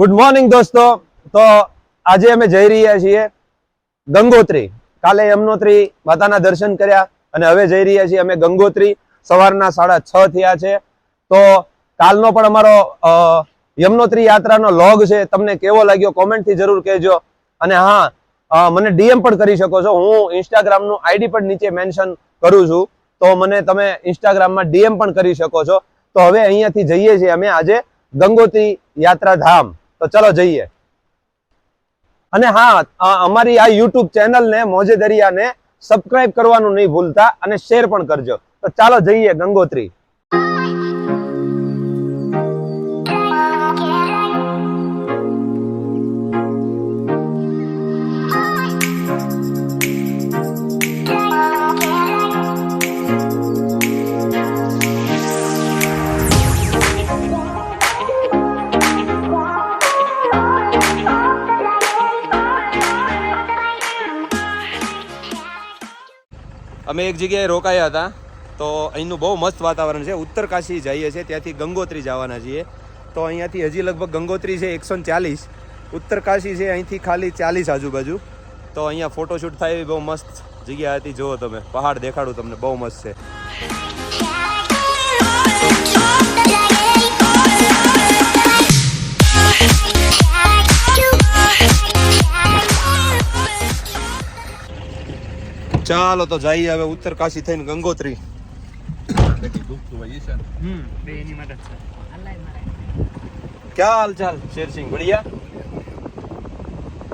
Good morning દોસ્તો. તો આજે અમે જઈ રહ્યા છીએ ગંગોત્રી. કાલે યમનોત્રી માતાના દર્શન કર્યા અને હવે જઈ રહ્યા છીએ અમે ગંગોત્રી. સવારના સાડા છ થયા છે. તો કાલનો પણ અમારો યમનોત્રી યાત્રાનો લોગ છે. તમને કેવો લાગ્યો કોમેન્ટથી જરૂર કહેજો. અને હા મને ડીએમ પણ કરી શકો છો. હું ઇન્સ્ટાગ્રામનું આઈડી પણ નીચે મેન્શન કરું છું. તો મને તમે ઇન્સ્ટાગ્રામમાં ડીએમ પણ કરી શકો છો. તો હવે અહીંયાથી જઈએ છીએ અમે આજે ગંગોત્રી યાત્રા ધામ તો ચલો જઈએ. અને હા અમારી આ યુટ્યુબ ચેનલને મોજે દરિયાને સબસ્ક્રાઇબ કરવાનું નહીં ભૂલતા અને શેર પણ કરજો. તો ચાલો જઈએ ગંગોત્રી. અમે એક જગ્યાએ રોકાયા હતા. તો અહીંનું બહુ મસ્ત વાતાવરણ છે. ઉત્તરકાશી જઈએ છીએ, ત્યાંથી ગંગોત્રી જવાના છીએ. તો અહીંયાથી હજી લગભગ ગંગોત્રી છે, એકસો ચાલીસ. ઉત્તરકાશી છે, અહીંથી ખાલી ચાલીસ આજુબાજુ. તો અહીંયા ફોટોશૂટ થાય એવી બહુ મસ્ત જગ્યા હતી. જુઓ તમે, પહાડ દેખાડું તમને, બહુ મસ્ત છે. ચાલો તો જઈએ હવે ઉત્તર કાશી થઈને ગંગોત્રી હમ બે એની માટે જ છે क्या हाल चाल शेर सिंह बढ़िया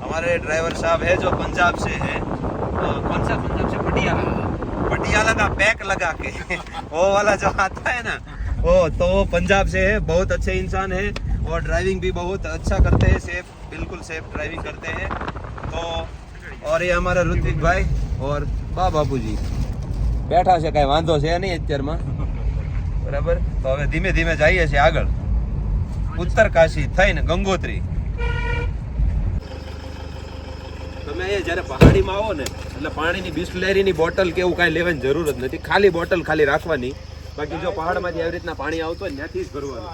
हमारे ड्राइवर साहब है जो पंजाब से है अ, कौन सा पंजाब से पटियाला पटियाला का पैक लगा के वो वाला जो आता है ना वो तो वो पंजाब से है बहुत अच्छे इंसान है और ड्राइविंग भी बहुत अच्छा करते हैं सेफ बिल्कुल सेफ ड्राइविंग करते हैं तो और ये हमारा ऋत्विक भाई और બા બાપુજી. બેઠા છે કાંઈ વાંધો છે નહીં અત્યારમાં. બરાબર? તો હવે ધીમે ધીમે જઈએ છીએ આગળ. ઉત્તર કાશી થઈને ગંગોત્રી. તમે અહીંયા જ્યારે પહાડીમાં આવો ને, એટલે પાણીની બિસ્લેરીની બોટલ કે એવું કાંઈ લેવાની જરૂર જ નથી. ખાલી બોટલ ખાલી રાખવાની. બાકી જો પહાડમાંથી આવી રીતના પાણી આવતું હોય ત્યાંથી જ ભરવાનું.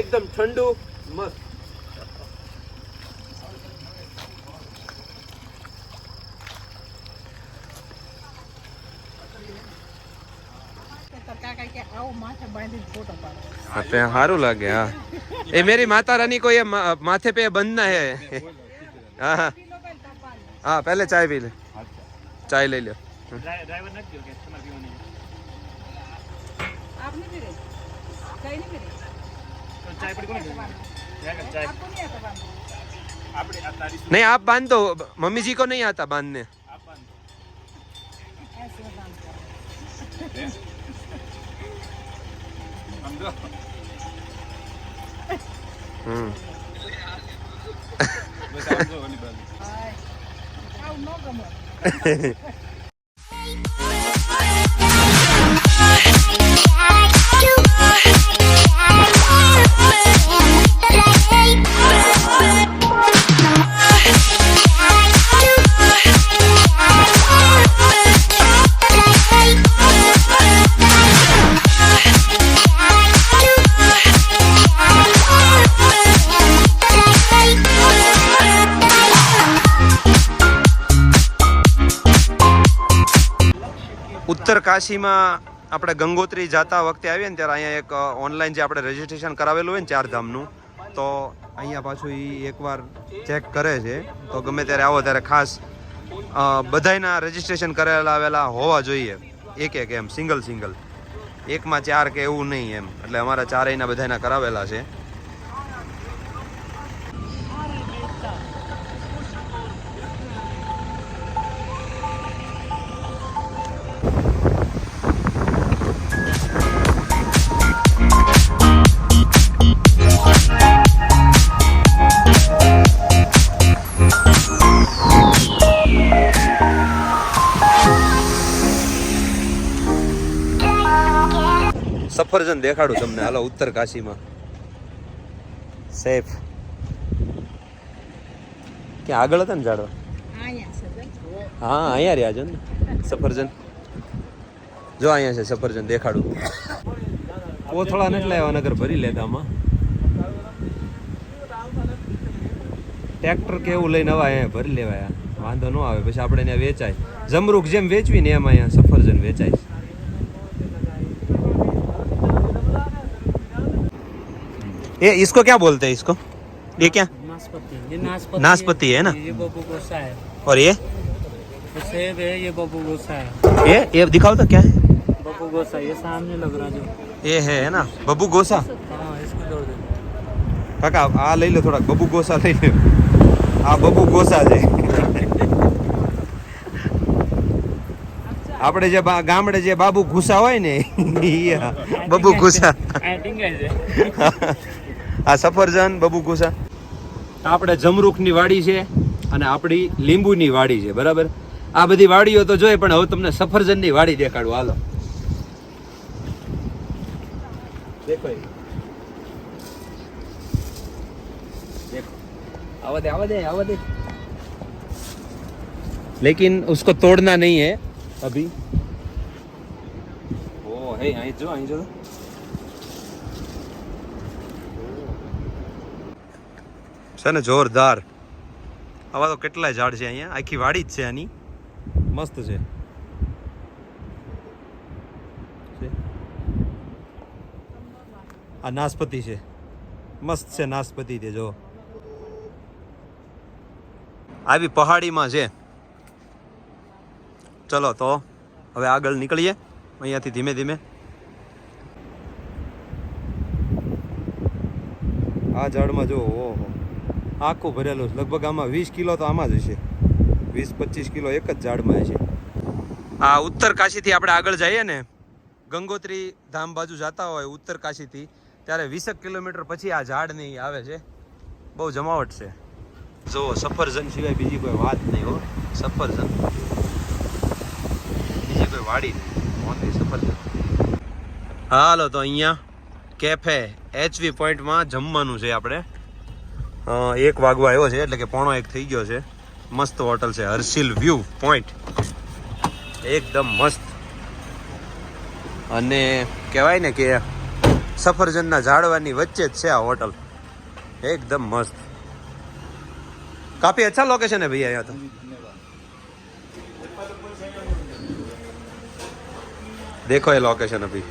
એકદમ ઠંડુ, મસ્ત. ले चाय ले लो ડ્રાઈવર નથી ગયો કે તમારે પીવાની છે. આપ નહીં પીરે કઈ નહીં પીરે તો ચાય પડી કોને પીવાની? ચાય ચાય આપકો નહીં आता बांधो આપણે આ તારી नहीं आप बांध दो मम्मी जी को नहीं आता बांधने હમ. બસ આમ જો ઓલી બાજુ. આવ નો ગમો. કાશીમાં આપણે ગંગોત્રી જતા વખતે આવીએ ને ત્યારે અહીંયા એક ઓનલાઈન જે આપણે રજીસ્ટ્રેશન કરાવેલું હોય ને ચારધામનું, તો અહીંયા પાછું એ એકવાર ચેક કરે છે. તો ગમે ત્યારે આવો ત્યારે ખાસ બધાના રજીસ્ટ્રેશન કરેલા આવેલા હોવા જોઈએ. એક એક એમ સિંગલ સિંગલ એકમાં ચાર કે એવું નહીં એમ. એટલે અમારા ચારેયના બધાયના કરાવેલા છે. દેખાડું તમને. હાલો ઉત્તર કાશીમાં. સેફ. ક્યાં આગળ હતા ને ઝાડવા. હા અહીંયા રહ્યા છે ને? સફરજન. જો અહીંયા છે સફરજન દેખાડું. કોથળા નથી લાવ્યા નગર ભરી લેતા આમાં. ટ્રેક્ટર કે એવું લઈને આવા અહીંયા ભરી લેવાયા. વાંધો ન આવે પછી આપણે ત્યાં વેચાય. જમરૂખ જેમ વેચવી ને એમ અહીંયા સફરજન વેચાય ये इसको क्या बोलते हैं इसको ये क्या नाशपाती ये नाशपाती नाशपाती है ना? ये बबू गोसा है और ये ये सेब है ये बबू गोसा है ये ये दिखाओ तो क्या है बबू गोसा ये सामने लग रहा जो ये है है ना बबू गोसा हाँ इसको जोड़ दे કાકા આ લઈ લો થોડાક બબુ ગોસા લઈ લો આ બબુ ગોસા છે આપણે જે બા- ગામડે જે બાબુ ઘુસા હોય ને ઈ આ બબુ ઘુસા एडिंग है ये આ સફરજન બબુ ઘુસા આપણે જમરૂખની વાડી છે અને આપણી લીંબુની વાડી છે બરાબર આ બધી વાડીઓ તો જોઈએ પણ હવે તમને સફરજનની વાડી દેખાડું હાલો દેખો ये। देखो आवा दे आवा दे आवा दे लेकिन उसको तोड़ना नहीं है अभी ओ है અહીં જો અહીં જો છે ને, જોરદાર. આવા તો કેટલાય ઝાડ છે અહીંયા. આખી વાડી જ છે આની. મસ્ત છે? આ નાસપતિ છે. મસ્ત છે નાસપતિ તે, જો. આવી પહાડીમાં છે. ચલો તો, હવે આગળ નીકળીએ. અહીંયાથી ધીમે ધીમે. આ ઝાડમાં જો, ઓહો. આખું ભરેલું લગભગ આમાં વીસ કિલો તો આમાં જ હશે. વીસ, પચીસ કિલો એક જ ઝાડમાં હશે. આ ઉત્તર કાશીથી આપણે આગળ જઈએ ને, ગંગોત્રી ધામ બાજુ જતા હોય ઉત્તર કાશીથી, ત્યારે વીસેક કિલોમીટર પછી આ ઝાડ નહીં આવે છે. બહુ જમાવટ છે. જો સફરજન સિવાય બીજી કોઈ વાત નહીં હો. સફરજન. બીજી કોઈ વાડી નહીં. ઓનલી સફરજન. હાલો તો અહીંયા કેફે, એચવી પોઈન્ટમાં જમવાનું છે આપણે. એક વાગવા આવ્યો છે એટલે કે પોણો એક થઈ ગયો છે. મસ્ત હોટલ છે હર્ષિલ વ્યૂ પોઈન્ટ. એકદમ મસ્ત. અને કહેવાય ને કે સફરજનના ઝાડવાની વચ્ચે જ છે આ હોટલ. એકદમ મસ્ત. કાફી અચ્છા લોકેશન હે ભાઈ અહીંયા તો? દેખો એ લોકેશન અભી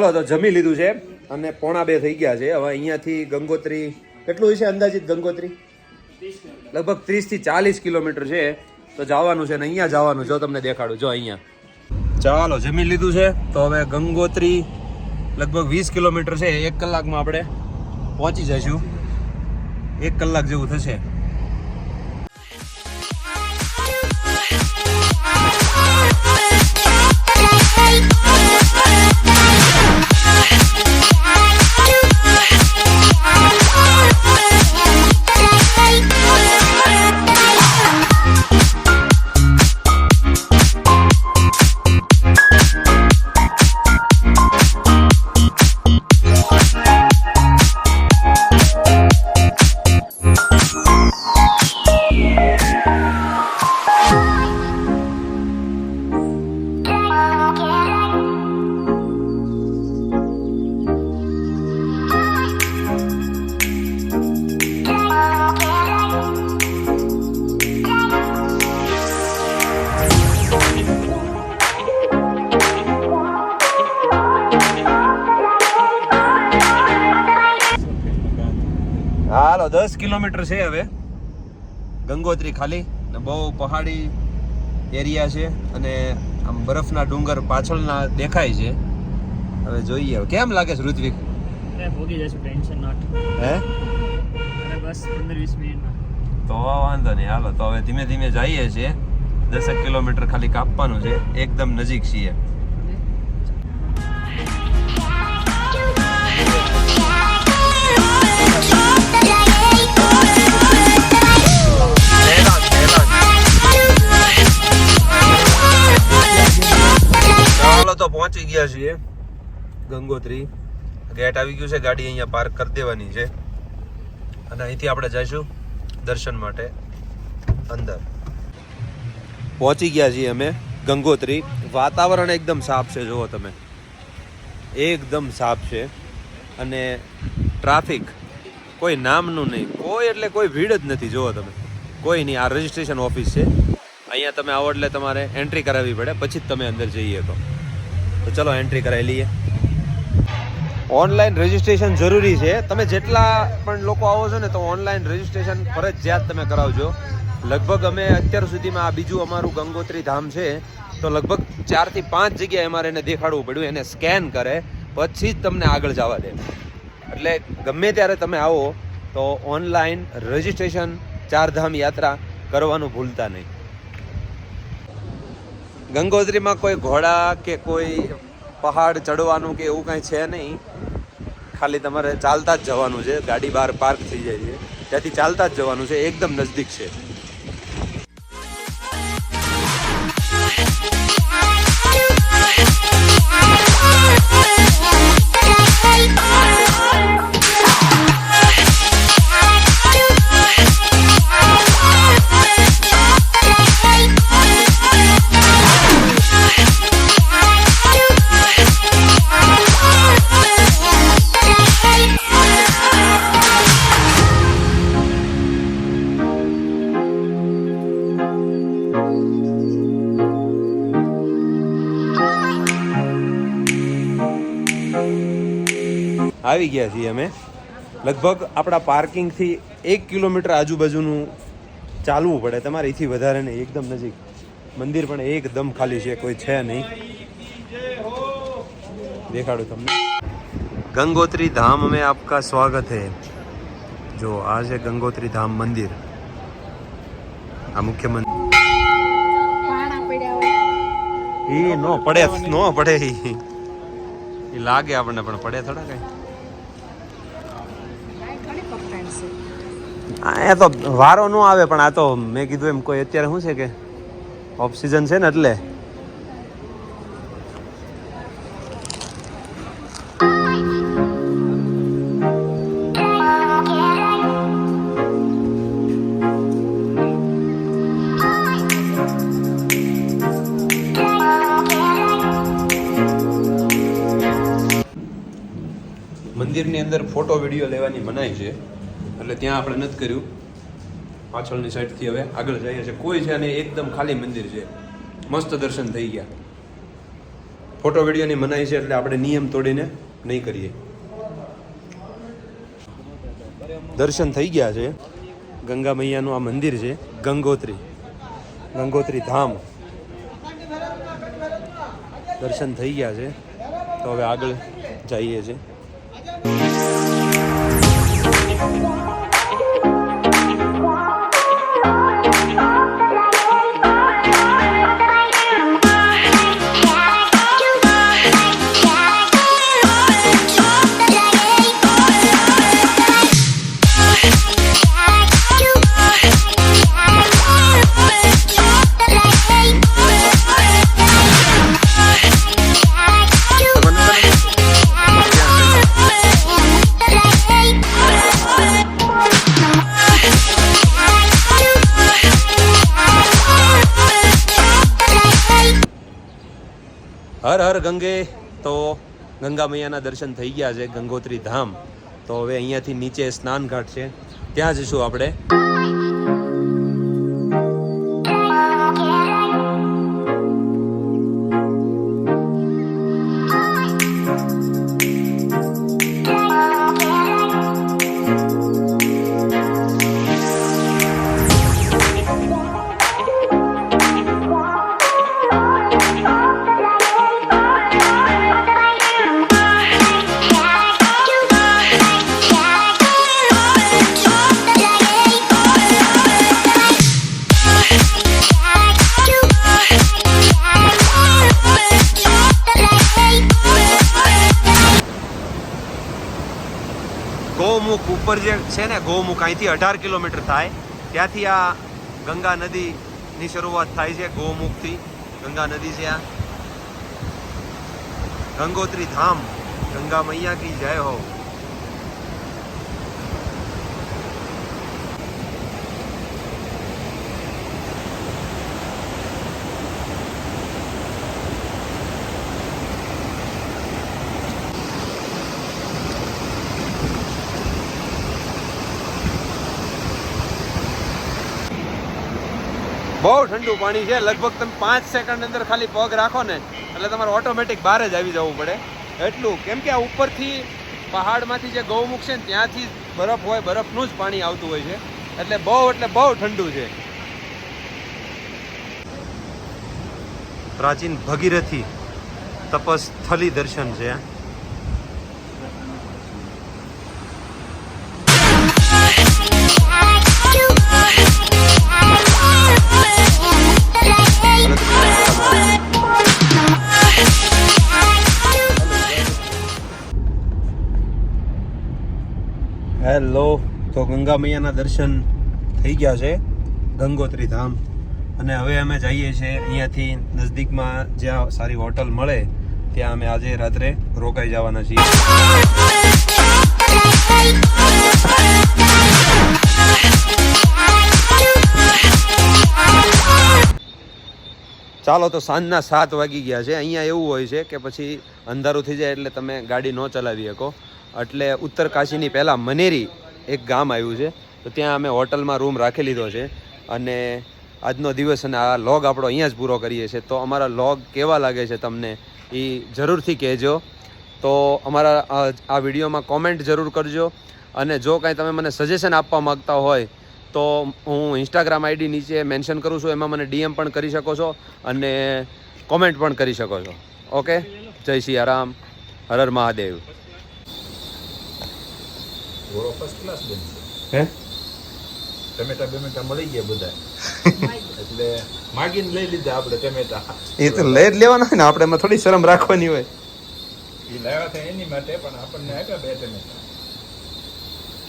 ચલો, તો જમી લીધું છે અને પોણા બે થઈ ગયા છે. હવે અહીંયાથી ગંગોત્રી, કેટલું છે અંદાજિત ગંગોત્રી? લગભગ ત્રીસથી ચાલીસ કિલોમીટર છે. તો જવાનું છે ને અહીંયા જવાનું, જો તમને દેખાડું, જો અહીંયા. ચાલો, જમી લીધું છે. તો હવે ગંગોત્રી લગભગ વીસ કિલોમીટર છે. એક કલાકમાં આપણે પહોંચી જઈશું. એક કલાક જેવું થશે. હાલો કિલોમીટર છે હવે. ગંગોત્રી ખાલી ને બહુ પહાડી એરિયા છે અને આમ બરફના ડુંગર પાછળના દેખાય છે. હવે જોઈએ કેમ લાગે છે ઋત્વિક? ભોગી જશું ટેન્શન નોટ હે? બસ પંદર વીસ મિનિટમાં. તો વાંધો નહીં હાલો તો હવે ધીમે ધીમે જઈએ છીએ. દસેક કિલોમીટર ખાલી કાપવાનું છે એકદમ નજીક છીએ. ચાલો તો પહોંચી ગયા છીએ ગંગોત્રી. ગેટ આવી ગયું છે, ગાડી અહીંયા પાર્ક કરી દેવાની છે. અને અહીંથી આપણે જઈશું દર્શન માટે અંદર. પહોંચી ગયા છીએ અમે ગંગોત્રી. વાતાવરણ એકદમ સાફ છે, જુઓ તમે. એકદમ સાફ છે. અને ટ્રાફિક કોઈ નામનું નહીં. કોઈ એટલે કોઈ ભીડ જ નથી, જુઓ તમે. કોઈ નહીં, આ રજિસ્ટ્રેશન ઓફિસ છે. અહીંયા તમે આવો એટલે તમારે એન્ટ્રી કરાવવી પડે. પછી જ તમે અંદર જઈએ તો. તો ચલો એન્ટ્રી કરાવી લઈએ. ઓનલાઈન રજિસ્ટ્રેશન જરૂરી છે. તમે જેટલા પણ લોકો આવો છો ને, તો ઓનલાઈન રજિસ્ટ્રેશન ફરજિયાત તમે કરાવજો. લગભગ અમે અત્યાર સુધીમાં આ બીજું અમારું ગંગોત્રી ધામ છે, તો લગભગ ચારથી પાંચ જગ્યાએ અમારે એને દેખાડવું પડ્યું, એને સ્કેન કરે, પછી જ તમને આગળ જવા દે. એટલે ગમે ત્યારે તમે આવો, તો ઓનલાઈન રજિસ્ટ્રેશન ચારધામ યાત્રા કરવાનું ભૂલતા નહીં. ગંગોત્રીમાં કોઈ ઘોડા કે કોઈ પહાડ ચડવાનું કે એવું કાંઈ છે નહીં. ખાલી તમારે ચાલતા જ જવાનું છે. ગાડી બહાર પાર્ક થઈ જાય છે. ત્યાંથી ચાલતા જ જવાનું છે. એકદમ નજદીક છે. આવી ગયા છીએ અમે. લગભગ આપણા પાર્કિંગથી એક કિલોમીટર આજુબાજુનું ચાલવું પડે. તમારે એથી વધારે નહીં, એકદમ નજીક. મંદિર પણ એકદમ ખાલી છે, કોઈ છે નહીં. દેખાડું તમને. ગંગોત્રી ધામ અમે આપકા સ્વાગત હે. જો, આ છે ગંગોત્રી ધામ મંદિર. આ મુખ્ય મંદિર. એ નો પડે નો પડે એ લાગે આપણને, પણ પડે થોડા કઈ. આ તો વારો ન આવે, પણ આ તો મેં કીધું એમ કોઈ અત્યારે શું છે કે ઓફ સિઝન છે ને એટલે. મંદિરની અંદર ફોટો, વીડિયો લેવાની મનાઈ છે. એટલે ત્યાં આપણે નથી કર્યું. પાછળની સાઈડથી હવે આગળ જઈએ છીએ. કોઈ છે અને એકદમ ખાલી મંદિર છે. મસ્ત દર્શન થઈ ગયા. ફોટો વિડીયોની મનાઈ છે એટલે આપણે નિયમ તોડીને નહીં કરીએ. દર્શન થઈ ગયા છે. ગંગા મૈયાનું આ મંદિર છે, ગંગોત્રી. ગંગોત્રી ધામ. દર્શન થઈ ગયા છે. તો હવે આગળ જઈએ છીએ. ગંગે, તો ગંગા મૈયાના દર્શન થઈ ગયા છે ગંગોત્રી ધામ. તો હવે અહીંયાથી નીચે સ્નાન ઘાટ છે. ત્યાં જઈશું આપણે. ગૌમુખ ઉપર જે છે ને, ગૌમુખ અહીંથી અઢાર કિલોમીટર થાય. ત્યાંથી આ ગંગા નદીની શરૂઆત થાય છે ગૌમુખથી. ગંગા નદી છે આ. ગંગોત્રી ધામ, ગંગા મૈયા કી જય હો. બહુ ઠંડુ પાણી છે. લગભગ તમે પાંચ સેકન્ડ અંદર ખાલી પગ રાખો ને, એટલે તમારે ઓટોમેટિક બહાર જ આવી જવું પડે. એટલું. કેમ કે આ ઉપરથી પહાડમાંથી જે ગૌમુખ છે ને, ત્યાંથી બરફ હોય, બરફનું જ પાણી આવતું હોય છે. એટલે બહુ એટલે બહુ ઠંડુ છે. પ્રાચીન ભગીરથી તપસ્થલી દર્શન છે. હેલો, તો ગંગા મૈયાના દર્શન થઈ ગયા છે ગંગોત્રી ધામ. અને હવે અમે જઈએ છીએ અહીંયાથી નજદીકમાં જ્યાં સારી હોટલ મળે, ત્યાં અમે આજે રાત્રે રોકાઈ જવાના છીએ. ચાલો તો સાંજના સાત વાગી ગયા છે. અહીંયા એવું હોય છે કે પછી અંધારું થઈ જાય એટલે તમે ગાડી ન ચલાવી શકો. એટલે ઉત્તર કાશીની પહેલાં મનેરી એક ગામ આવ્યું છે. તો ત્યાં અમે હોટલમાં રૂમ રાખી લીધો છે અને આજનો દિવસ અને આ લોગ આપણો અહીંયા જ પૂરો કરીએ છીએ. તો અમારા લોગ કેવા લાગે છે તમને એ જરૂરથી કહેજો. તો અમારા આ- વિડીયોમાં કોમેન્ટ જરૂર કરજો. અને જો કાંઈ તમે મને સજેશન આપવા માગતા હોય તો હું ઇન્સ્ટાગ્રામ આઈડી નીચે મેન્શન કરું છું એમાં મને ડીએમ પણ કરી શકો છો અને કોમેન્ટ પણ કરી શકો છો. ઓકે જય શ્રી હર હર મહાદેવ. હે? ટમેટા બેમેટા મળી ગયા બધા. એટલે માગીને લઈ લીધા આપણે ટમેટા. એ તો લઈ જ લેવાના ને આપણે એમાં થોડી શરમ રાખવાની હોય. એ લાવ્યા હતા એની માટે પણ આપણને આપ્યા બે ટમેટા.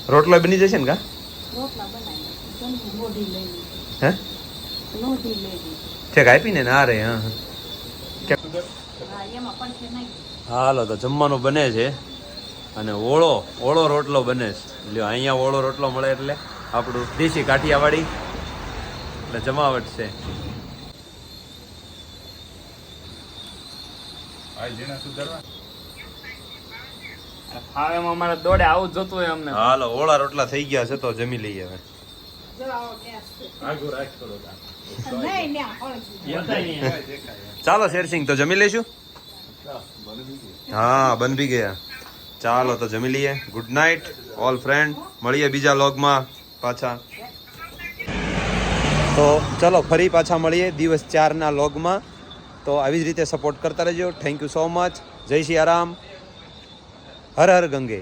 રોટલો બની જશે ને કા? રોટલા બનાવી હે? આપીને ના રે હા હાલો તો જમવાનું બને છે. અને ઓળો ઓળો રોટલો બને છે. લ્યો અહીંયા ઓળો રોટલો મળે એટલે આપણું દેશી કાઠિયાવાડી એટલે જમાવટ છે. એમ અમારે દોડે આવું જ જોતું હોય અમને. હાલો ઓળા રોટલા થઈ ગયા છે તો જમી લઈએ હવે. ચાલો શેરસિંગ તો જમી લઈશું? હા, બન બી ગયા. ચાલો, તો જમી લઈએ. ગુડ નાઇટ ઓલ ફ્રેન્ડ મળીએ બીજા લોગમાં પાછા. તો ચલો, ફરી પાછા મળીએ દિવસ ચારના લોગમાં તો આવી જ રીતે સપોર્ટ કરતા રહેજો. થેન્ક યુ સો મચ જય શ્રી આરામ હર હર ગંગે.